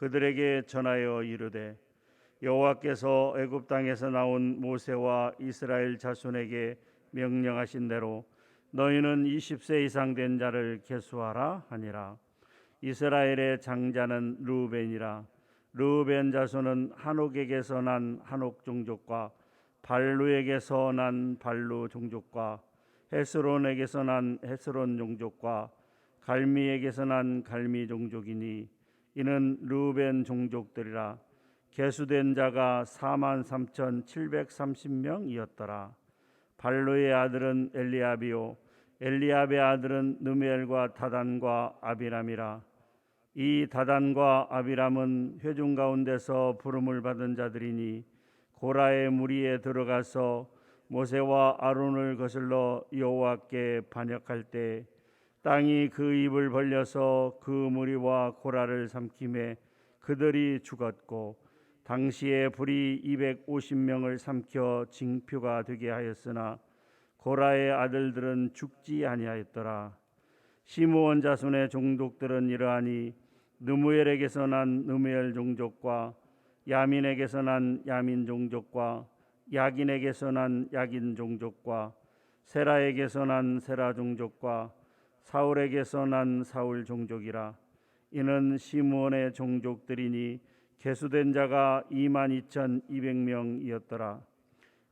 그들에게 전하여 이르되 여호와께서 애굽 땅에서 나온 모세와 이스라엘 자손에게 명령하신 대로 너희는 20세 이상 된 자를 계수하라 하니라. 이스라엘의 장자는 루벤이라. 루벤 자손은 한옥에게서 난 한옥 종족과 발루에게서 난 발루 종족과 헤스론에게서 난 헤스론 종족과 갈미에게서 난 갈미 종족이니 이는 루벤 종족들이라 계수된 자가 4만 3천 730명이었더라. 발루의 아들은 엘리아비요. 엘리압의 아들은 느멜과 다단과 아비람이라. 이 다단과 아비람은 회중 가운데서 부름을 받은 자들이니 고라의 무리에 들어가서 모세와 아론을 거슬러 여호와께 반역할 때 땅이 그 입을 벌려서 그 무리와 고라를 삼킴에 그들이 죽었고 당시에 불이 250명을 삼켜 징표가 되게 하였으나 고라의 아들들은 죽지 아니하였더라. 시므온 자손의 종족들은 이러하니 느무엘에게서 난 느무엘 종족과 야민에게서 난 야민 종족과 야긴에게서 난 야긴 종족과 세라에게서 난 세라 종족과 사울에게서 난 사울 종족이라 이는 시므온의 종족들이니 계수된 자가 2만 2,200명이었더라.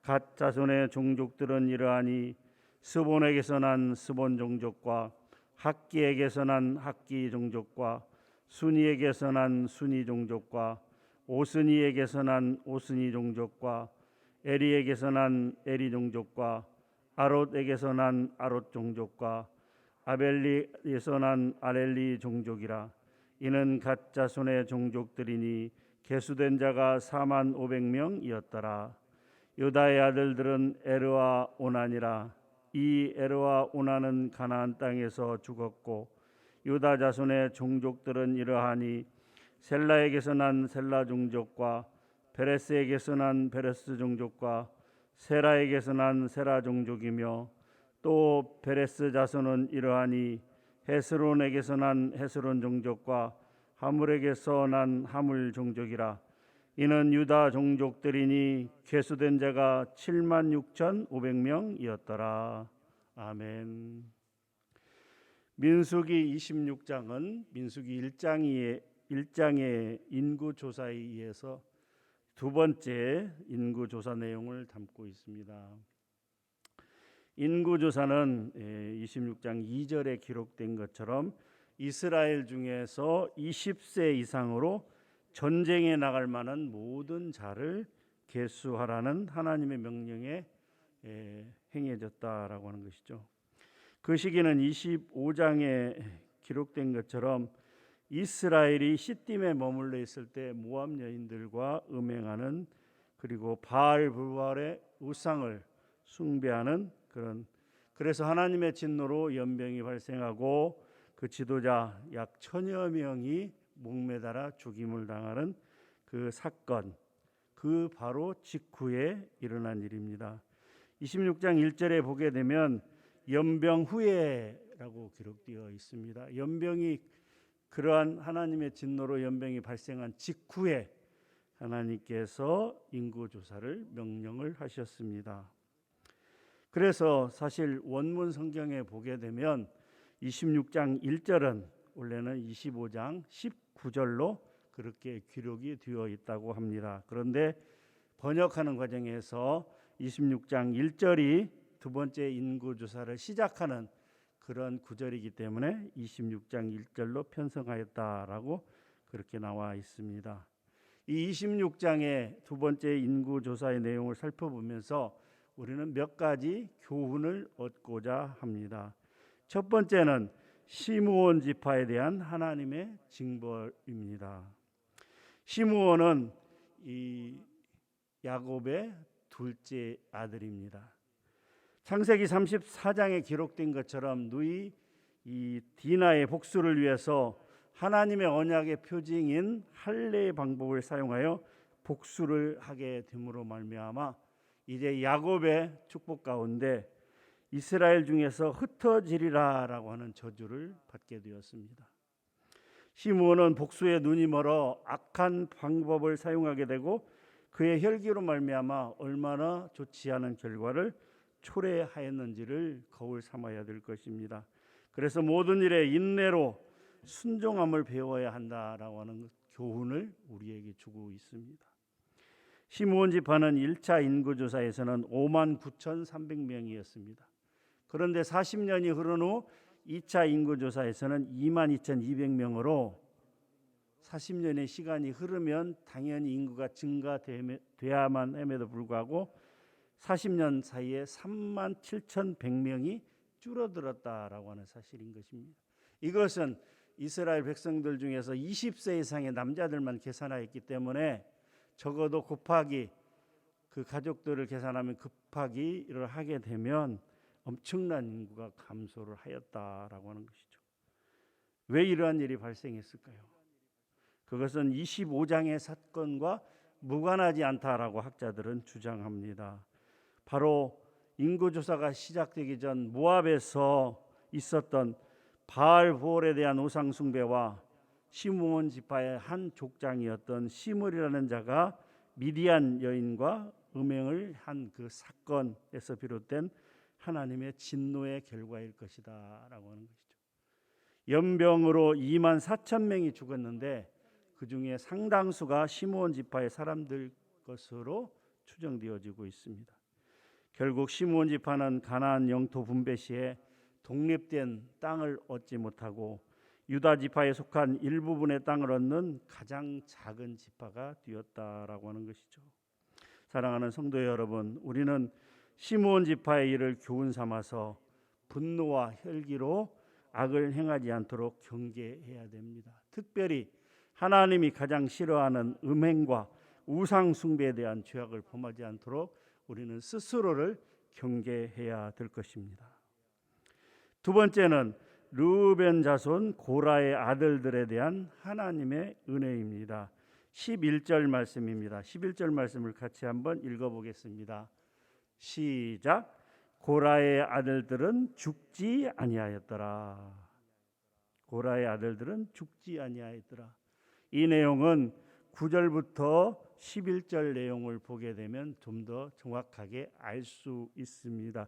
갓 자손의 종족들은 이러하니 스본에게서 난 스본 종족과 학기에게서 난 학기 종족과 순이에게서 난 순이 종족과 오스니에게서 난 오스니 종족과 에리에게서 난 에리 종족과 아롯에게서 난 아롯 종족과 아벨리에서 난 아렐리 종족이라 이는 갓 자손의 종족들이니 계수된 자가 4만 500명이었더라. 유다의 아들들은 에르와 오난이라. 이 에르와 오난은 가나안 땅에서 죽었고 유다 자손의 종족들은 이러하니 셀라에게서 난 셀라 종족과 베레스에게서 난 베레스 종족과 세라에게서 난 세라 종족이며 또 베레스 자손은 이러하니 헤스론에게서 난 헤스론 종족과 하물에게서 난 하물 종족이라 이는 유다 종족들이니 계수된 자가 7만 6천 500명이었더라. 아멘. 민수기 26장은 민수기 1장의 1장의 인구 조사에 의해서 두 번째 인구 조사 내용을 담고 있습니다. 인구 조사는 26장 2절에 기록된 것처럼 이스라엘 중에서 20세 이상으로 전쟁에 나갈 만한 모든 자를 계수하라는 하나님의 명령에 행해졌다라고 하는 것이죠. 그 시기는 25장에 기록된 것처럼 이스라엘이 시딤에 머물러 있을 때 모압 여인들과 음행하는 그리고 바알 불발의 우상을 숭배하는 그런 그래서 하나님의 진노로 연병이 발생하고 그 지도자 약 천여 명이 목매달아 죽임을 당하는 그 사건 그 바로 직후에 일어난 일입니다. 26장 1절에 보게 되면 연병 후에라고 기록되어 있습니다. 연병이 그러한 하나님의 진노로 연병이 발생한 직후에 하나님께서 인구 조사를 명령을 하셨습니다. 그래서 사실 원문 성경에 보게 되면 26장 1절은 원래는 25장 19절로 그렇게 기록이 되어 있다고 합니다. 그런데 번역하는 과정에서 26장 1절이 두 번째 인구 조사를 시작하는 그런 구절이기 때문에 26장 1절로 편성하였다라고 그렇게 나와 있습니다. 이 26장의 두 번째 인구 조사의 내용을 살펴보면서 우리는 몇 가지 교훈을 얻고자 합니다. 첫 번째는 시므온 지파에 대한 하나님의 징벌입니다. 시므온은 이 야곱의 둘째 아들입니다. 창세기 34장에 기록된 것처럼 누이 이 디나의 복수를 위해서 하나님의 언약의 표징인 할례의 방법을 사용하여 복수를 하게 됨으로 말미암아 이제 야곱의 축복 가운데 이스라엘 중에서 흩어지리라라고 하는 저주를 받게 되었습니다. 시므온은 복수의 눈이 멀어 악한 방법을 사용하게 되고 그의 혈기로 말미암아 얼마나 좋지 않은 결과를 초래하였는지를 거울 삼아야 될 것입니다. 그래서 모든 일에 인내로 순종함을 배워야 한다라고 하는 교훈을 우리에게 주고 있습니다. 시므온 지파는 1차 인구 조사에서는 5만 9,300명이었습니다. 그런데 40년이 흐른 후 2차 인구 조사에서는 2만 2,200명으로 40년의 시간이 흐르면 당연히 인구가 증가돼야만 함에도 불구하고 40년 사이에 3만 7,100명이 줄어들었다라고 하는 사실인 것입니다. 이것은 이스라엘 백성들 중에서 20세 이상의 남자들만 계산하였기 때문에 적어도 곱하기 그 가족들을 계산하면 곱하기를 하게 되면 엄청난 인구가 감소를 하였다라고 하는 것이죠. 왜 이러한 일이 발생했을까요? 그것은 25장의 사건과 무관하지 않다라고 학자들은 주장합니다. 바로 인구 조사가 시작되기 전 모압에서 있었던 바알 부올에 대한 우상 숭배와 시므온 지파의 한 족장이었던 시므리라는 자가 미디안 여인과 음행을 한 그 사건에서 비롯된 하나님의 진노의 결과일 것이다라고 하는 것이죠. 연병으로 2만 4천 명이 죽었는데 그 중에 상당수가 시므온 지파의 사람들 것으로 추정되어지고 있습니다. 결국 시므온 지파는 가나안 영토 분배 시에 독립된 땅을 얻지 못하고 유다 지파에 속한 일부분의 땅을 얻는 가장 작은 지파가 되었다라고 하는 것이죠. 사랑하는 성도 여러분, 우리는 시므온 지파의 일을 교훈 삼아서 분노와 혈기로 악을 행하지 않도록 경계해야 됩니다. 특별히 하나님이 가장 싫어하는 음행과 우상 숭배에 대한 죄악을 범하지 않도록 우리는 스스로를 경계해야 될 것입니다. 두 번째는 르벤 자손 고라의 아들들에 대한 하나님의 은혜입니다. 11절 말씀입니다. 11절 말씀을 같이 한번 읽어 보겠습니다. 시작. 고라의 아들들은 죽지 아니하였더라. 고라의 아들들은 죽지 아니하였더라. 이 내용은 9절부터 11절 내용을 보게 되면 좀 더 정확하게 알 수 있습니다.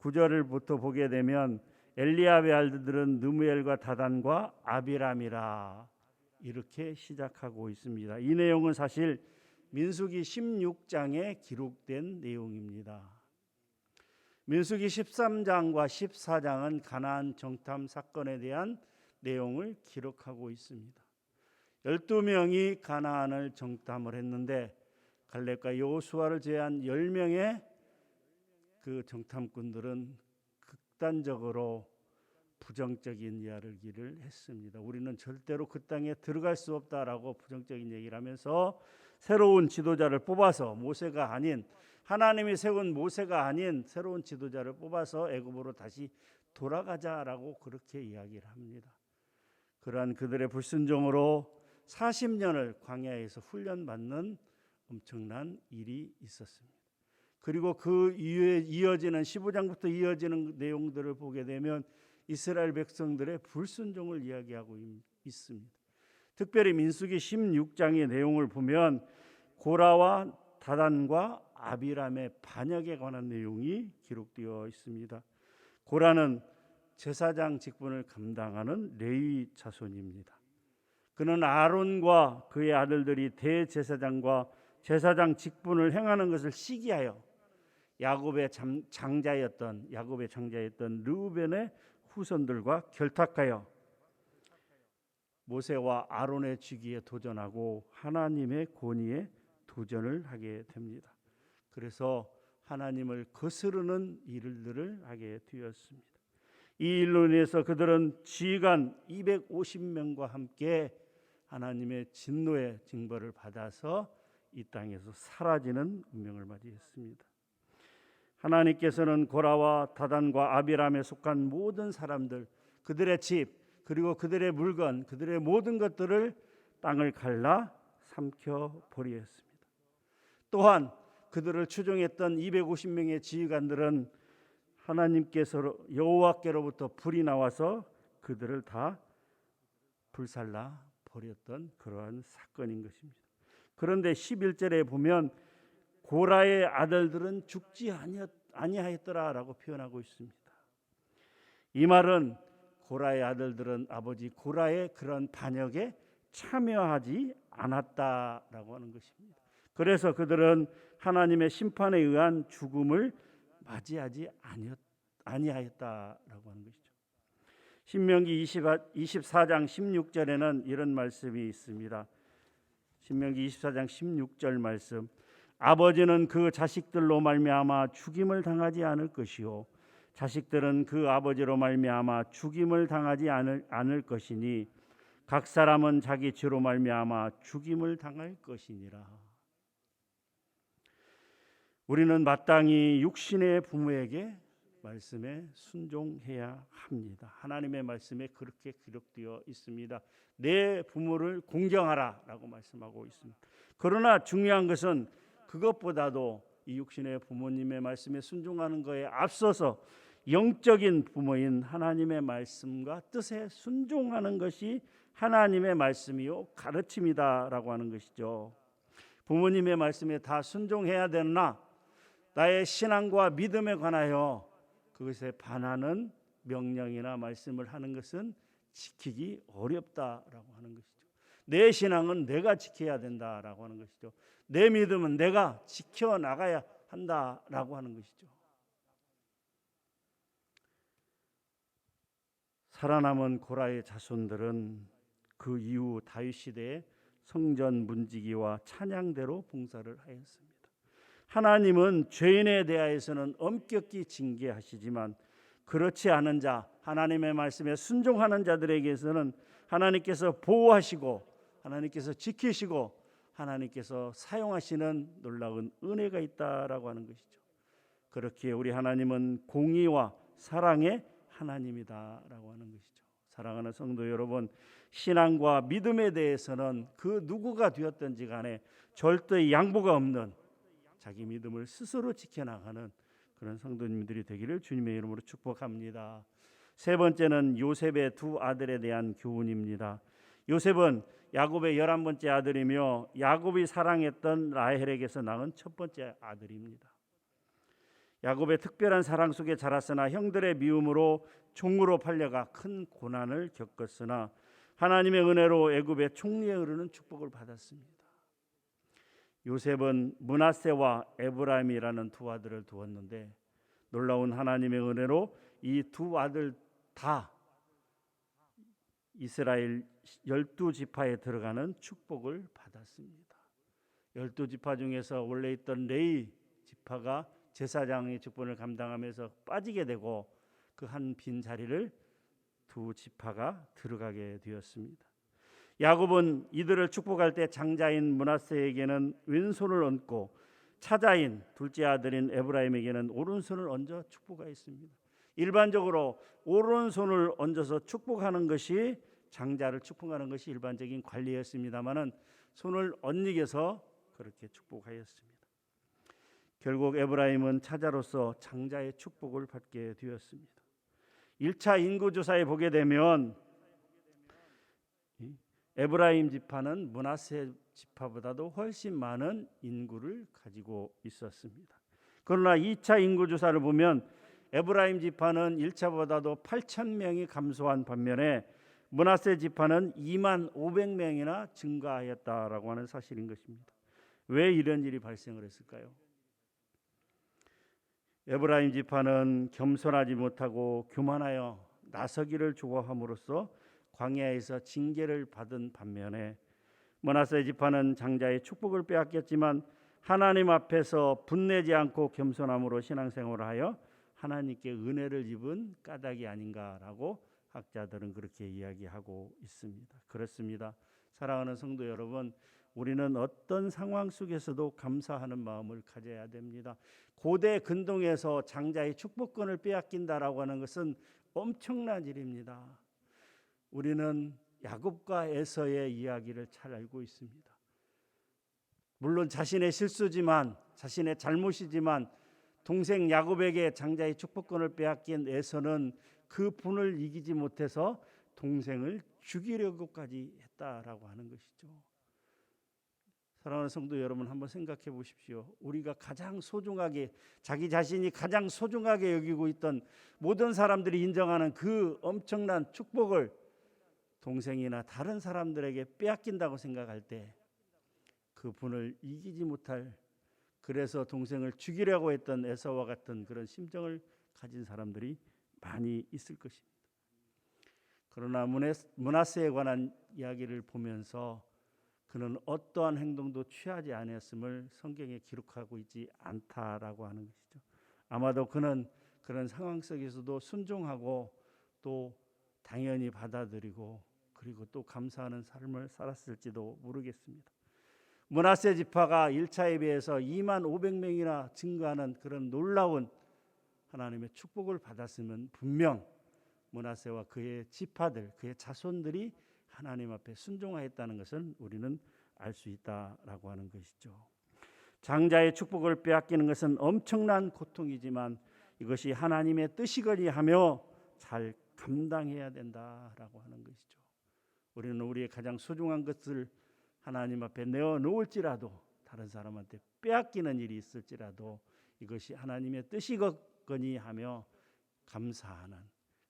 9절부터 보게 되면 엘리압의 아들들은 느무엘과 다단과 아비람이라 이렇게 시작하고 있습니다. 이 내용은 사실 민수기 16장에 기록된 내용입니다. 민수기 13장과 14장은 가나안 정탐 사건에 대한 내용을 기록하고 있습니다. 12명이 가나안을 정탐을 했는데 갈렙과 여호수아를 제한 10명의 그 정탐꾼들은 극단적으로 부정적인 이야기를 했습니다. 우리는 절대로 그 땅에 들어갈 수 없다라고 부정적인 얘기를 하면서 새로운 지도자를 뽑아서 모세가 아닌 하나님이 세운 모세가 아닌 새로운 지도자를 뽑아서 애굽으로 다시 돌아가자라고 그렇게 이야기를 합니다. 그러한 그들의 불순종으로 40년을 광야에서 훈련받는 엄청난 일이 있었습니다. 그리고 그 이후에 이어지는 15장부터 이어지는 내용들을 보게 되면 이스라엘 백성들의 불순종을 이야기하고 있습니다. 특별히 민수기 16장의 내용을 보면 고라와 다단과 아비람의 반역에 관한 내용이 기록되어 있습니다. 고라는 제사장 직분을 감당하는 레위 자손입니다. 그는 아론과 그의 아들들이 대제사장과 제사장 직분을 행하는 것을 시기하여 야곱의 장자였던 야곱의 장자였던 르우벤의 후손들과 결탁하여 모세와 아론의 직위에 도전하고 하나님의 권위에 도전을 하게 됩니다. 그래서 하나님을 거스르는 일들을 하게 되었습니다. 이 일로 인해서 그들은 지휘관 250명과 함께 하나님의 진노의 징벌을 받아서 이 땅에서 사라지는 운명을 맞이했습니다. 하나님께서는 고라와 다단과 아비람에 속한 모든 사람들, 그들의 집, 그리고 그들의 물건, 그들의 모든 것들을 땅을 갈라 삼켜 버리었습니다. 또한 그들을 추종했던 250명의 지휘관들은 하나님께서 여호와께로부터 불이 나와서 그들을 다 불살라 버렸던 그러한 사건인 것입니다. 그런데 11절에 보면 고라의 아들들은 죽지 아니하였더라라고 표현하고 있습니다. 이 말은 고라의 아들들은 아버지 고라의 그런 반역에 참여하지 않았다라고 하는 것입니다. 그래서 그들은 하나님의 심판에 의한 죽음을 맞이하지 아니하였다라고 하는 것이죠. 신명기 24장 16절에는 이런 말씀이 있습니다. 신명기 24장 16절 말씀 아버지는 그 자식들로 말미암아 죽임을 당하지 않을 것이요 자식들은 그 아버지로 말미암아 죽임을 당하지 않을, 않을 것이니 각 사람은 자기 죄로 말미암아 죽임을 당할 것이니라. 우리는 마땅히 육신의 부모에게 말씀에 순종해야 합니다. 하나님의 말씀에 그렇게 기록되어 있습니다. 내 부모를 공경하라라고 말씀하고 있습니다. 그러나 중요한 것은 그것보다도 이 육신의 부모님의 말씀에 순종하는 것에 앞서서 영적인 부모인 하나님의 말씀과 뜻에 순종하는 것이 하나님의 말씀이요 가르침이다라고 하는 것이죠. 부모님의 말씀에 다 순종해야 되나 나의 신앙과 믿음에 관하여 그것에 반하는 명령이나 말씀을 하는 것은 지키기 어렵다라고 하는 것이죠. 내 신앙은 내가 지켜야 된다라고 하는 것이죠. 내 믿음은 내가 지켜 나가야 한다라고 하는 것이죠. 살아남은 고라의 자손들은 그 이후 다윗 시대에 성전 문지기와 찬양대로 봉사를 하였습니다. 하나님은 죄인에 대하여서는 엄격히 징계하시지만 그렇지 않은 자, 하나님의 말씀에 순종하는 자들에게서는 하나님께서 보호하시고 하나님께서 지키시고 하나님께서 사용하시는 놀라운 은혜가 있다라고 하는 것이죠. 그렇게 우리 하나님은 공의와 사랑의 하나님이다라고 하는 것이죠. 사랑하는 성도 여러분, 신앙과 믿음에 대해서는 그 누구가 되었든지 간에 절대 양보가 없는 자기 믿음을 스스로 지켜나가는 그런 성도님들이 되기를 주님의 이름으로 축복합니다. 세 번째는 요셉의 두 아들에 대한 교훈입니다. 요셉은 야곱의 열한 번째 아들이며 야곱이 사랑했던 라헬에게서 낳은 첫 번째 아들입니다. 야곱의 특별한 사랑 속에 자랐으나 형들의 미움으로 종으로 팔려가 큰 고난을 겪었으나 하나님의 은혜로 애굽의 총리에 이르는 축복을 받았습니다. 요셉은 문하세와 에브라임이라는 두 아들을 두었는데 놀라운 하나님의 은혜로 이 두 아들 다 이스라엘 열두 지파에 들어가는 축복을 받았습니다. 열두 지파 중에서 원래 있던 레이 지파가 제사장의 직분을 감당하면서 빠지게 되고 그 한 빈 자리를 두 지파가 들어가게 되었습니다. 야곱은 이들을 축복할 때 장자인 문하세에게는 왼손을 얹고 차자인 둘째 아들인 에브라임에게는 오른손을 얹어 축복하였습니다. 일반적으로 오른손을 얹어서 축복하는 것이 장자를 축복하는 것이 일반적인 관리였습니다마는 손을 얹기해서 그렇게 축복하였습니다. 결국 에브라임은 차자로서 장자의 축복을 받게 되었습니다. 1차 인구 조사에 보게 되면 에브라임 지파는 문하세 지파보다도 훨씬 많은 인구를 가지고 있었습니다. 그러나 2차 인구 조사를 보면 에브라임 지파는 1차보다도 8천 명이 감소한 반면에 문하세 지파는 2만 500명이나 증가하였다라고 하는 사실인 것입니다. 왜 이런 일이 발생을 했을까요? 에브라임 지파는 겸손하지 못하고 교만하여 나서기를 좋아함으로써 광야에서 징계를 받은 반면에 머나세 지파는 장자의 축복을 빼앗겼지만 하나님 앞에서 분내지 않고 겸손함으로 신앙생활을 하여 하나님께 은혜를 입은 까닭이 아닌가라고 학자들은 그렇게 이야기하고 있습니다. 그렇습니다. 사랑하는 성도 여러분, 우리는 어떤 상황 속에서도 감사하는 마음을 가져야 됩니다. 고대 근동에서 장자의 축복권을 빼앗긴다라고 하는 것은 엄청난 일입니다. 우리는 야곱과 에서의 이야기를 잘 알고 있습니다. 물론 자신의 실수지만 자신의 잘못이지만 동생 야곱에게 장자의 축복권을 빼앗긴 에서는 그 분을 이기지 못해서 동생을 죽이려고까지 했다라고 하는 것이죠. 사랑하는 성도 여러분 한번 생각해 보십시오. 우리가 가장 소중하게 자기 자신이 가장 소중하게 여기고 있던 모든 사람들이 인정하는 그 엄청난 축복을 동생이나 다른 사람들에게 빼앗긴다고 생각할 때 그 분을 이기지 못할 그래서 동생을 죽이려고 했던 에서와 같은 그런 심정을 가진 사람들이 많이 있을 것입니다. 그러나 문하세에 관한 이야기를 보면서 그는 어떠한 행동도 취하지 아니었음을 성경에 기록하고 있지 않다라고 하는 것이죠. 아마도 그는 그런 상황 속에서도 순종하고 또 당연히 받아들이고 그리고 또 감사하는 삶을 살았을지도 모르겠습니다. 문하세 지파가 1차에 비해서 2만 500명이나 증가하는 그런 놀라운 하나님의 축복을 받았으면 분명 문하세와 그의 지파들, 그의 자손들이 하나님 앞에 순종하였다는 것은 우리는 알 수 있다라고 하는 것이죠. 장자의 축복을 빼앗기는 것은 엄청난 고통이지만 이것이 하나님의 뜻이거니 하며 잘 감당해야 된다라고 하는 것이죠. 우리는 우리의 가장 소중한 것을 하나님 앞에 내어 놓을지라도 다른 사람한테 빼앗기는 일이 있을지라도 이것이 하나님의 뜻이 거니 하며 감사하는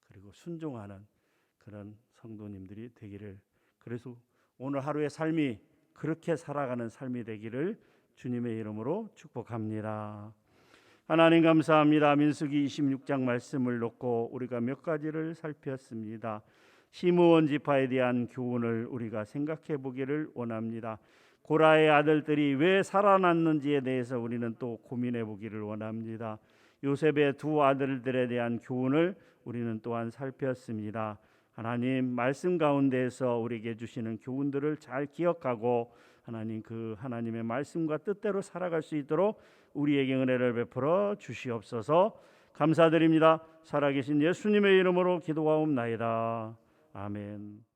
그리고 순종하는 그런 성도님들이 되기를 그래서 오늘 하루의 삶이 그렇게 살아가는 삶이 되기를 주님의 이름으로 축복합니다. 하나님 감사합니다. 민수기 26장 말씀을 놓고 우리가 몇 가지를 살폈습니다. 시므온 지파에 대한 교훈을 우리가 생각해 보기를 원합니다. 고라의 아들들이 왜 살아났는지에 대해서 우리는 또 고민해 보기를 원합니다. 요셉의 두 아들들에 대한 교훈을 우리는 또한 살폈습니다. 하나님 말씀 가운데에서 우리에게 주시는 교훈들을 잘 기억하고 하나님 그 하나님의 말씀과 뜻대로 살아갈 수 있도록 우리에게 은혜를 베풀어 주시옵소서. 감사드립니다. 살아계신 예수님의 이름으로 기도하옵나이다. 아멘.